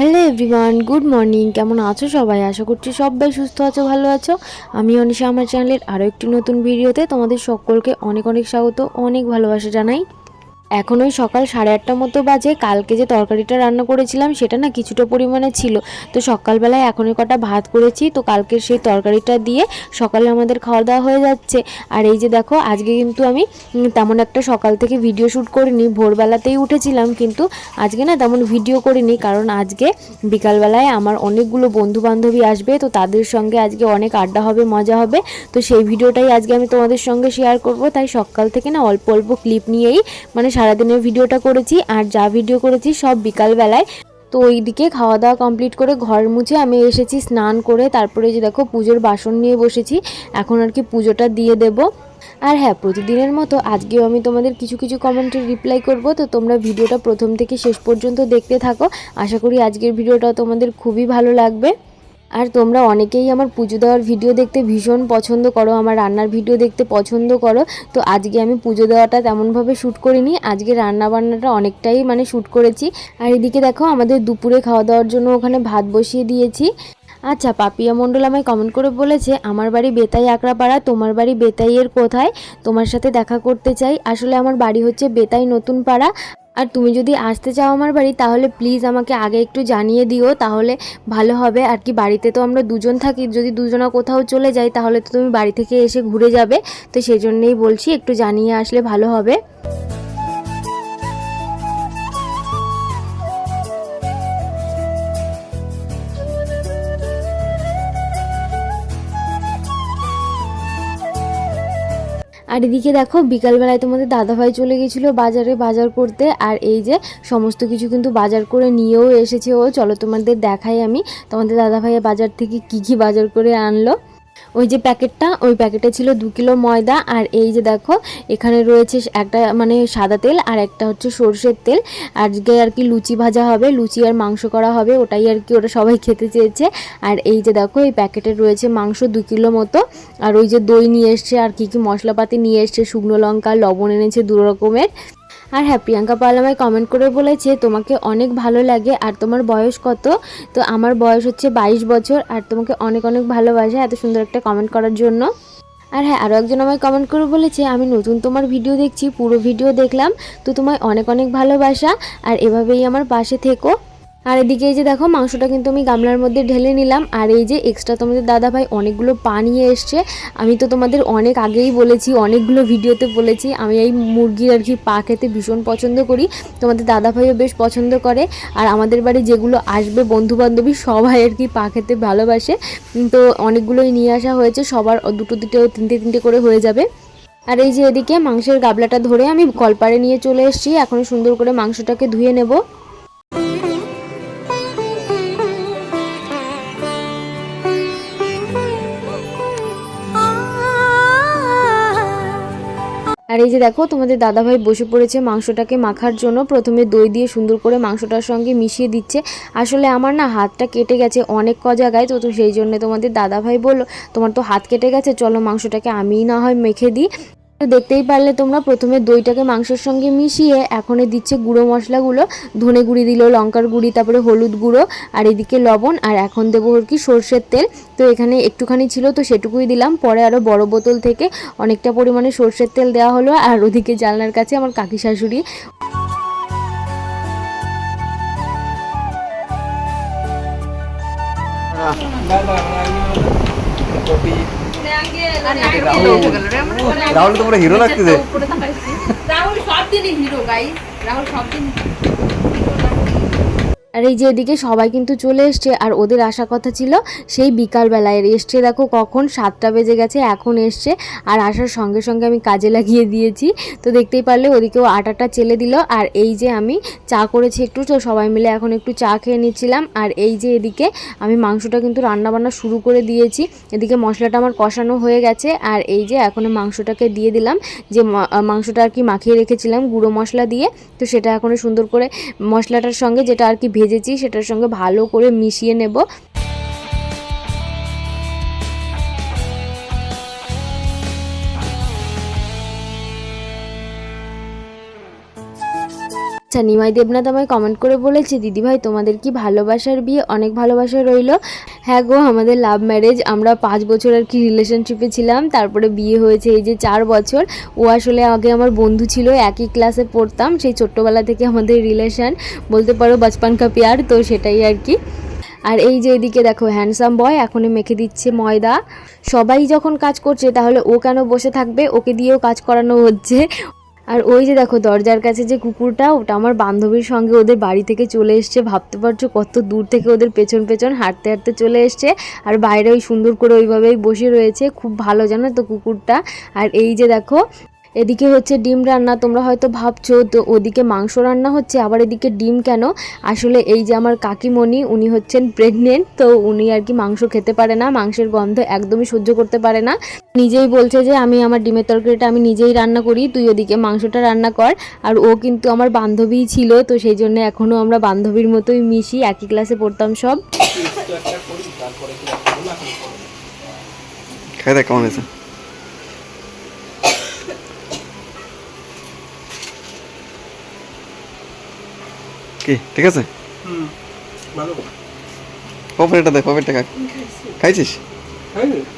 Hello everyone, good morning. কেমন আছো সবাই? আশা করছি সবাই সুস্থ আছো, ভালো আছো। আমি অনিশা, আমার চ্যানেলের আরও একটি নতুন ভিডিওতে তোমাদের সকলকে অনেক অনেক স্বাগত, অনেক ভালোবাসা জানাই। এখন ওই সকাল সাড়ে আটটার মতো বাজে, কালকে যে তরকারিটা রান্না করেছিলাম সেটা না কিছুটা পরিমাণে ছিল। তো সকালবেলায় এখনই কটা ভাত করেছি, তো কালকের সেই তরকারিটা দিয়ে সকালে আমাদের খাওয়া দাওয়া হয়ে যাচ্ছে। আর এই যে দেখো, আজকে কিন্তু আমি তেমন একটা সকাল থেকে ভিডিও শ্যুট করিনি, ভোরবেলাতেই উঠেছিলাম, কিন্তু আজকে না তেমন ভিডিও করিনি, কারণ আজকে বিকালবেলায় আমার অনেকগুলো বন্ধু বান্ধবী আসবে, তো তাদের সঙ্গে আজকে অনেক আড্ডা হবে, মজা হবে। তো সেই ভিডিওটাই আজকে আমি তোমাদের সঙ্গে শেয়ার করব। তাই সকাল থেকে না অল্প অল্প ক্লিপ নিয়েই মানে সারাদিনের ভিডিওটা করেছি আর যা ভিডিও করেছি সব বিকালবেলায়। তো ওইদিকে খাওয়া দাওয়া কমপ্লিট করে ঘর মুছে আমি এসেছি স্নান করে, তারপরে যে দেখো পুজোর বাসন নিয়ে বসেছি। এখন আর কি পুজোটা দিয়ে দেব। আর হ্যাঁ প্রতিদিনের মতো আজকেও আমি তোমাদের কিছু কিছু কমেন্টের রিপ্লাই করব। তো তোমরা ভিডিওটা প্রথম থেকে শেষ পর্যন্ত দেখতে থাকো। আশা করি আজকের ভিডিওটা তোমাদের খুবই ভালো লাগবে। আর তোমরা অনেকেই আমার পুজো দেওয়ার ভিডিও দেখতে ভীষণ পছন্দ করো, আমার রান্নার ভিডিও দেখতে পছন্দ করো। তো আজকে আমি পুজো দেওয়াটা তেমনভাবে শ্যুট করিনি, আজকে রান্না বান্নাটা অনেকটাই মানে শ্যুট করেছি। আর এদিকে দেখো, আমাদের দুপুরে খাওয়া দাওয়ার জন্য ওখানে ভাত বসিয়ে দিয়েছি। আচ্ছা পাপিয়া মণ্ডল আমায় কমেন্ট করে বলেছে, আমার বাড়ি বেতাই আকড়াপাড়া, তোমার বাড়ি বেতাইয়ের কোথায়? তোমার সাথে দেখা করতে চাই। আসলে আমার বাড়ি হচ্ছে বেতাই নতুন পাড়া আর তুমি যদি আসতে চাও আমার বাড়ি, তাহলে প্লিজ আমাকে আগে একটু জানিয়ে দিও, তাহলে ভালো হবে। আর কি বাড়িতে তো আমরা দুজন থাকি, যদি দুজনা কোথাও চলে যাই, তাহলে তো তুমি বাড়ি থেকে এসে ঘুরে যাবে। তো সেই জন্যেই বলছি, একটু জানিয়ে আসলে ভালো হবে। আর এদিকে দেখো, বিকালবেলায় তোমাদের দাদাভাই চলে গেছিল বাজারে বাজার করতে, আর এই যে সমস্ত কিছু কিন্তু বাজার করে নিয়েও এসেছে ও। চলো তোমাদের দেখাই আমি তোমাদের দাদাভাইয়া বাজার থেকে কি কি বাজার করে আনলো। ওই যে প্যাকেটটা, ওই প্যাকেটে ছিল দু কিলো ময়দা আর এই যে দেখো, এখানে রয়েছে একটা মানে সাদা তেল আর একটা হচ্ছে সর্ষের তেল। আজকে আর কি লুচি ভাজা হবে, লুচি আর মাংস করা হবে, ওটাই আর কি ওটা সবাই খেতে চেয়েছে। আর এই যে দেখো, এই প্যাকেটে রয়েছে মাংস দু কিলো মতো। আর ওই যে দই নিয়ে এসছে, আর কি কি মশলাপাতি নিয়ে এসছে, শুকনো লঙ্কা, লবণ এনেছে দু রকমের আর হ্যাঁ প্রিয়াঙ্কা পাল আমায় কমেন্ট করে বলেছে, তোমাকে অনেক ভালো লাগে আর তোমার বয়স কত? তো আমার বয়স হচ্ছে বাইশ বছর আর তোমাকে অনেক অনেক ভালোবাসে এত সুন্দর একটা কমেন্ট করার জন্য। আর হ্যাঁ আরও একজন আমায় কমেন্ট করে বলেছে, আমি নতুন তোমার ভিডিও দেখছি, পুরো ভিডিও দেখলাম, তো তোমায় অনেক অনেক ভালোবাসা আর এভাবেই আমার পাশে থেকো। আর এদিকে এই যে দেখো, মাংসটা কিন্তু আমি গামলার মধ্যে ঢেলে নিলাম। আর এই যে এক্সট্রা তোমাদের দাদা ভাই অনেকগুলো পা নিয়ে এসছে। আমি তো তোমাদের অনেক আগেই বলেছি, অনেকগুলো ভিডিওতে বলেছি, আমি এই মুরগির আর কি পা খেতে ভীষণ পছন্দ করি। তোমাদের দাদা ভাইও বেশ পছন্দ করে। আর আমাদের বাড়ি যেগুলো আসবে বন্ধু বান্ধবী সবাই আর কি পা খেতে ভালোবাসে। তো অনেকগুলোই নিয়ে আসা হয়েছে, সবার দুটো দুটো, তিনটে তিনটে করে হয়ে যাবে। আর এই যে এদিকে মাংসের গাবলাটা ধরে আমি কলপারে নিয়ে চলে এসেছি। এখন সুন্দর করে মাংসটাকে ধুয়ে নেব। আর এই যে দেখো, তোমাদের দাদাভাই বসে পড়েছে মাংসটাকে মাখার জন্য। প্রথমে দই দিয়ে সুন্দর করে মাংসটার সঙ্গে মিশিয়ে দিচ্ছে। আসলে আমার না হাতটা কেটে গেছে অনেক ক জায়গায় তো তো সেই জন্য তোমাদের দাদাভাই বলল, তোমার তো হাত কেটে গেছে, চলো মাংসটাকে আমিই না হয় মেখে দিই। দেখতেই পারলে তোমরা প্রথমে দইটাকে মাংসের সঙ্গে মিশিয়ে এখনে দিচ্ছে গুঁড়ো মশলাগুলো। ধনে গুঁড়ি দিল, লঙ্কার গুঁড়ি, তারপরে হলুদ গুঁড়ো, আর এদিকে লবণ, আর এখন দেবো আর কি সর্ষের তেল। তো এখানে একটুখানি ছিল, তো সেটুকুই দিলাম। পরে আরও বড় বোতল থেকে অনেকটা পরিমাণে সর্ষের তেল দেওয়া হলো, আর ওদিকে জানলার কাছে আমার কাকি শাশুড়ি রাহুল তোমরা হিরো লাগতেছে রাহুল সব দিনই হিরো গাই রাহুল সব দিন আর এই যে এদিকে সবাই কিন্তু চলে এসছে, আর ওদের আসা কথা ছিল, সেই বিকালবেলায় এসছে, দেখো কখন সাতটা বেজে গেছে, এখন এসছে, আর আসার সঙ্গে সঙ্গে আমি কাজে লাগিয়ে দিয়েছি। তো দেখতেই পারলে ওদিকেও আটাটা চেলে দিল, আর এই যে আমি চা করেছি একটু, তো সবাই মিলে এখন একটু চা খেয়ে নিচ্ছিলাম। আর এই যে এদিকে আমি মাংসটা কিন্তু রান্না বান্না শুরু করে দিয়েছি, এদিকে মশলাটা আমার কষানো হয়ে গেছে, আর এই যে এখন মাংসটাকে দিয়ে দিলাম, যে মাংসটা আর কি মাখিয়ে রেখেছিলাম গুঁড়ো মশলা দিয়ে, তো সেটা এখন সুন্দর করে মশলাটার সঙ্গে যেটা আর কি ভেজেছি সেটার সঙ্গে ভালো করে মিশিয়ে নেব। আচ্ছা নিমাই দেবনাথ আমায় কমেন্ট করে বলেছে দিদিভাই তোমাদের কি ভালোবাসার বিয়ে? অনেক ভালোবাসা রইল। হ্যাঁ গো, আমাদের লাভ ম্যারেজ আমরা পাঁচ বছর আর কি রিলেশনশিপে ছিলাম, তারপরে বিয়ে হয়েছে এই যে চার বছর। ও আসলে আগে আমার বন্ধু ছিল, একই ক্লাসে পড়তাম, সেই ছোট্টবেলা থেকে আমাদের রিলেশন বলতে পারো বাচপান কা প্যার, তো সেটাই আর কি। আর এই যে এদিকে দেখো হ্যান্ডসাম বয় এখনই মেখে দিচ্ছে ময়দা। সবাই যখন কাজ করছে, তাহলে ও কেন বসে থাকবে? ওকে দিয়েও কাজ করানো হচ্ছে। আর ওই যে দেখো, দরজার কাছে যে কুকুরটা, ওটা আমার বান্ধবীর সঙ্গে ওদের বাড়ি থেকে চলে এসছে। ভাবতে পারছ কত দূর থেকে ওদের পেছন পেছন হাঁটতে হাঁটতে চলে এসছে। আর বাইরে ওই সুন্দর করে ওইভাবেই বসে রয়েছে। খুব ভালো জানো তো কুকুরটা। আর এই যে দেখো এদিকে হচ্ছে ডিম রান্না তোমরা হয়তো ভাবছ তো ওদিকে মাংস রান্না হচ্ছে আবার এদিকে ডিম কেন? আসলে এই যে আমার কাকিমণি উনি হচ্ছেন প্রেগনেন্ট তো উনি আর কি মাংস খেতে পারে না মাংসের গন্ধ একদমই সহ্য করতে পারে না। নিজেই বলছে যে আমি আমার ডিমের তরকারিটা আমি নিজেই রান্না করি তুই ওদিকে মাংসটা রান্না কর। আর ও কিন্তু আমার বান্ধবীই ছিল তো সেই জন্য এখনও আমরা বান্ধবীর মতোই মিশি একই ক্লাসে পড়তাম সব। খাই দেখ কেমন হয়েছে। কি ঠিক আছে? পপেটটা দেখ পপেটটা খা খাইছিস?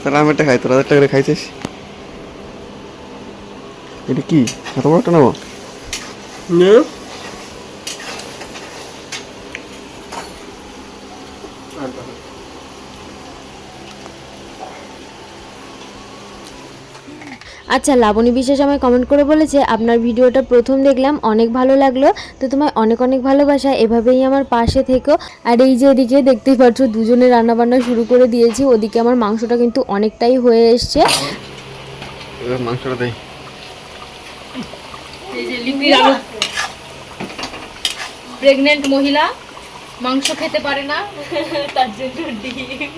তাহলে আমি একটা খাই তোর একটা করে খাইছিস? এটা কি? এত বড় একটা নেব? আচ্ছা লাবণী বিশেষ আমায় কমেন্ট করে বলেছে আপনার ভিডিওটা প্রথম দেখলাম অনেক ভালো লাগল। তো তোমায় অনেক অনেক ভালোবাসা। এভাবেই আমার পাশে থেকো। আর এই যে এদিকে দেখতেই পাচ্ছ দুজনে রান্নাবান্না শুরু করে দিয়েছি। ওদিকে আমার মাংসটা কিন্তু অনেকটাই হয়ে এসছে। এবার মাংসটা দেই। এই যে লিপির আলু প্রেগনেন্ট মহিলা মাংস খেতে পারে না। তার জন্য ডিম।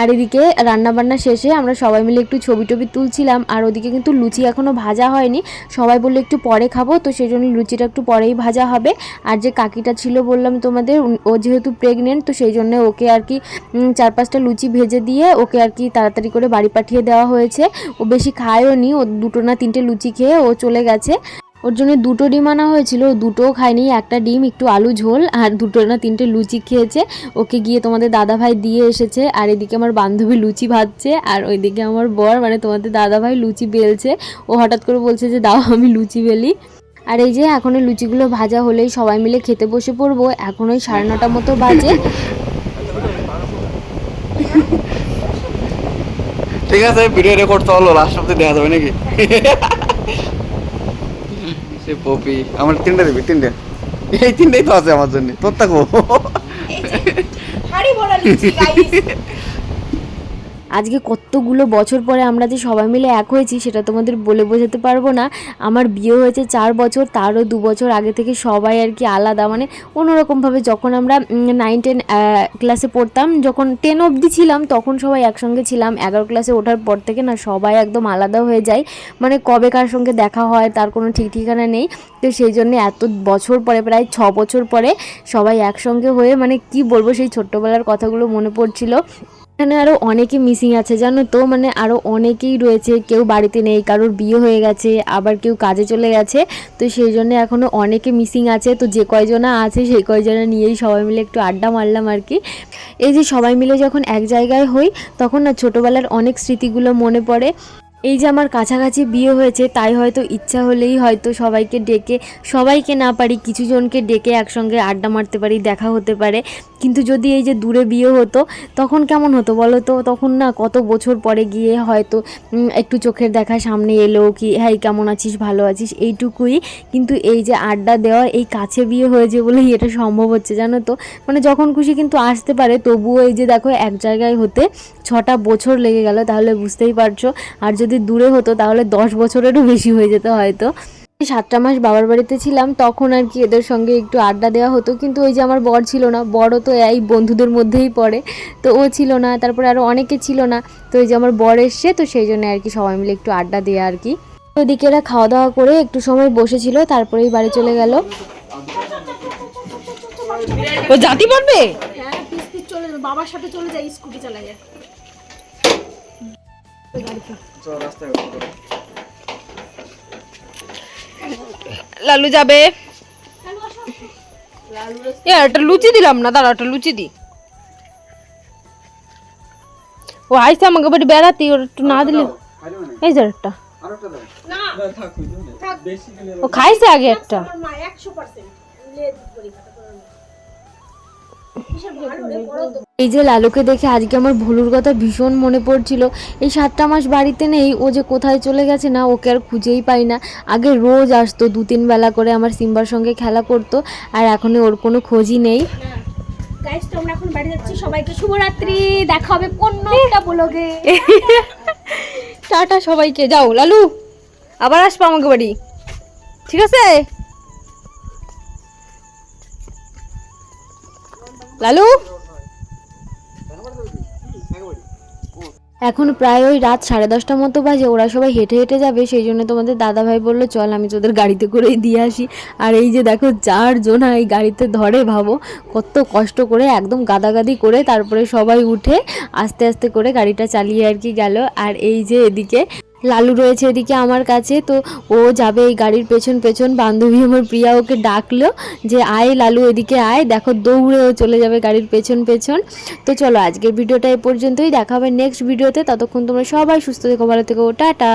আর এদিকে রান্না বান্না শেষে আমরা সবাই মিলে একটু ছবি টবি তুলছিলাম, আর ওদিকে কিন্তু লুচি এখনও ভাজা হয়নি। সবাই বলল একটু পরে খাব, তো সেই জন্য লুচিটা একটু পরেই ভাজা হবে। আর যে কাকিটা ছিল বললাম তোমাদের ও যেহেতু প্রেগনেন্ট তো সেই জন্য ওকে আর কি চার পাঁচটা লুচি ভেজে দিয়ে ওকে আর কি তাড়াতাড়ি করে বাড়ি পাঠিয়ে দেওয়া হয়েছে। ও বেশি খায়ও নি, ও দুটো না তিনটে লুচি খেয়ে ও চলে গেছে। ওর জন্য দুটো ডিম আনা হয়েছিল দুটোও খায়নি, একটা ডিম, একটু আলু ঝোল, আর দুটো না তিনটে লুচি খেয়েছে। ওকে গিয়ে তোমাদের দাদা ভাই দিয়ে এসেছে, আর এদিকে আমার বান্ধবী লুচি ভাজছে, আর ওইদিকে আমার বর মানে তোমাদের দাদা ভাই লুচি বেলছে। ও হঠাৎ করে বলছে যে, দাও, আমি লুচি বেলি। আর এই যে, এখন লুচিগুলো ভাজা হলেই সবাই মিলে খেতে বসে পড়ব। এখন ওই সাড়ে নটা মতো বাজে। ঠিক আছে ভিডিও রেকর্ড তো হলো লাস্ট অব্দি দেওয়া যাবে নাকি? সে পপি আমার তিনটে দিবি তিনটে। এই তিনটেই তো আছে আমার জন্য তোর থাকব হাড়ি ভরা লিচি গাইস আজকে কতগুলো বছর পরে আমরা যে সবাই মিলে এক হয়েছি, সেটা তোমাদের বলে বোঝাতে পারব না। আমার বিয়ে হয়েছে চার বছর, তারও দু বছর আগে থেকে সবাই আর কি আলাদা। মানে অন্যরকমভাবে যখন আমরা নাইন টেন ক্লাসে পড়তাম, যখন টেন অবধি ছিলাম, তখন সবাই একসঙ্গে ছিলাম। এগারো ক্লাসে ওঠার পর থেকে না সবাই একদম আলাদা হয়ে যায়। মানে কবে কার সঙ্গে দেখা হয়, তার কোনো ঠিক ঠিকানা নেই। তো সেই জন্য এত বছর পরে, প্রায় ছ বছর পরে সবাই একসঙ্গে হয়ে মানে কি বলব, সেই ছোট্টবেলার কথাগুলো মনে পড়ছিল। এখানে আরও অনেকে মিসিং আছে, জানো তো? মানে আরও অনেকেই রয়েছে, কেউ বাড়িতে নেই, কারোর বিয়ে হয়ে গেছে, আবার কেউ কাজে চলে গেছে। তো সেই জন্য এখনও অনেকে মিসিং আছে, তো যে কয়জনা আছে, সেই কয়জনা নিয়েই সবাই মিলে একটু আড্ডা মারলাম আর কি। এই যে সবাই মিলে যখন এক জায়গায় হই, তখন না ছোটোবেলার অনেক স্মৃতিগুলো মনে পড়ে। এই যে আমার কাছাকাছি বিয়ে হয়েছে, তাই হয়তো ইচ্ছা হলেই হয়তো সবাইকে ডেকে, সবাইকে না পারি, কিছু জনকে ডেকে একসঙ্গে আড্ডা মারতে পারি, দেখা হতে পারে। কিন্তু যদি এই যে দূরে বিয়ে হতো, তখন কেমন হতো বলো তো? তখন না কত বছর পরে গিয়ে হয়তো একটু চোখের দেখা সামনে এলো কি হ্যাঁ কেমন আছিস? ভালো আছিস? এইটুকুই। কিন্তু এই যে আড্ডা দেওয়া এই কাছে বিয়ে হয়েছে বলেই এটা সম্ভব হচ্ছে, জানো তো? মানে যখন খুশি কিন্তু আসতে পারে, তবুও এই যে দেখো এক জায়গায় হতে ছটা বছর লেগে গেল, তাহলে বুঝতেই পারছ। আর যদি দূরে হতো, তাহলে দশ বছরেরও বেশি হয়ে যেত হয়তো। সাতটা মাস বাবার বাড়িতে ছিলাম তখন আর কি এদের সঙ্গে একটু আড্ডা দেওয়া হতো। কিন্তু ওই যে আমার বর ছিল না বড় তো এই বন্ধুদের মধ্যেই পড়ে। তো ও ছিল না তারপরে আরও অনেকে ছিল না। তো ওই যে আমার বর এসছে তো সেই জন্য আর কি সবাই মিলে একটু আড্ডা দেওয়া আর কি। ওদিকে এরা খাওয়া দাওয়া করে একটু সময় বসেছিল তারপরেই বাড়ি চলে গেল। ও জাতি পারবে হ্যাঁ পিস পিস চলে যাবে বাবার সাথে চলে যায় স্কুটি চালা যায় লালু যাবে। এ একটা লুচি দিলাম না দাঁড়া একটা লুচি দি। ও আইসা আমাকে বাড়ি বেড়াতি ওর একটু না দিলে এই যে একটা ও খাইছে আগে একটা। একশো পার্সেন্ট এই যে লালুকে দেখে আজকে আমার ভুলুর কথা ভীষণ মনে পড়ছিল। এই সাতটা মাস বাড়িতে নেই ও যে কোথায় চলে গেছে না ওকে আর খুঁজেই পাই না। আগে রোজ আসতো দু তিন বেলা করে আমার সিম্বার সঙ্গে খেলা করতো আর এখন ওর কোনো খোঁজই নেই। গাইস তো এখন বাড়ি যাচ্ছি। সবাইকে শুভরাত্রি। দেখা হবে অন্য একটা ব্লগে টাটা সবাইকে যাও। লালু আবার আসব আমাকে বাড়ি। ঠিক আছে? লালু? এখন প্রায় ওই রাত সাড়ে দশটার মতো বাজে, ওরা সবাই হেঁটে হেঁটে যাবে, সেই জন্য তোমাদের দাদা ভাই বলল, চল আমি তোদের গাড়িতে করেই দিয়ে আসি। আর এই যে দেখো, চার জনা এই গাড়িতে ধরে, ভাবো, কত কষ্ট করে একদম গাদাগাদি করে তারপরে সবাই উঠে আস্তে আস্তে করে গাড়িটা চালিয়ে আর কি গেল। আর এই যে এদিকে লালু রয়েছে এদিকে আমার কাছে, তো ও যাবে এই গাড়ির পেছন পেছন। বান্ধবী আমার প্রিয়া ওকে ডাকলো যে, আয় লালু, এদিকে আয়, দেখো দৌড়ে ও চলে যাবে গাড়ির পেছন পেছন। তো চলো আজকের ভিডিওটা এ পর্যন্তই, দেখা হবে নেক্সট ভিডিওতে, ততক্ষণ তোমরা সবাই সুস্থ থেকো, ভালো থেকো, টাটা।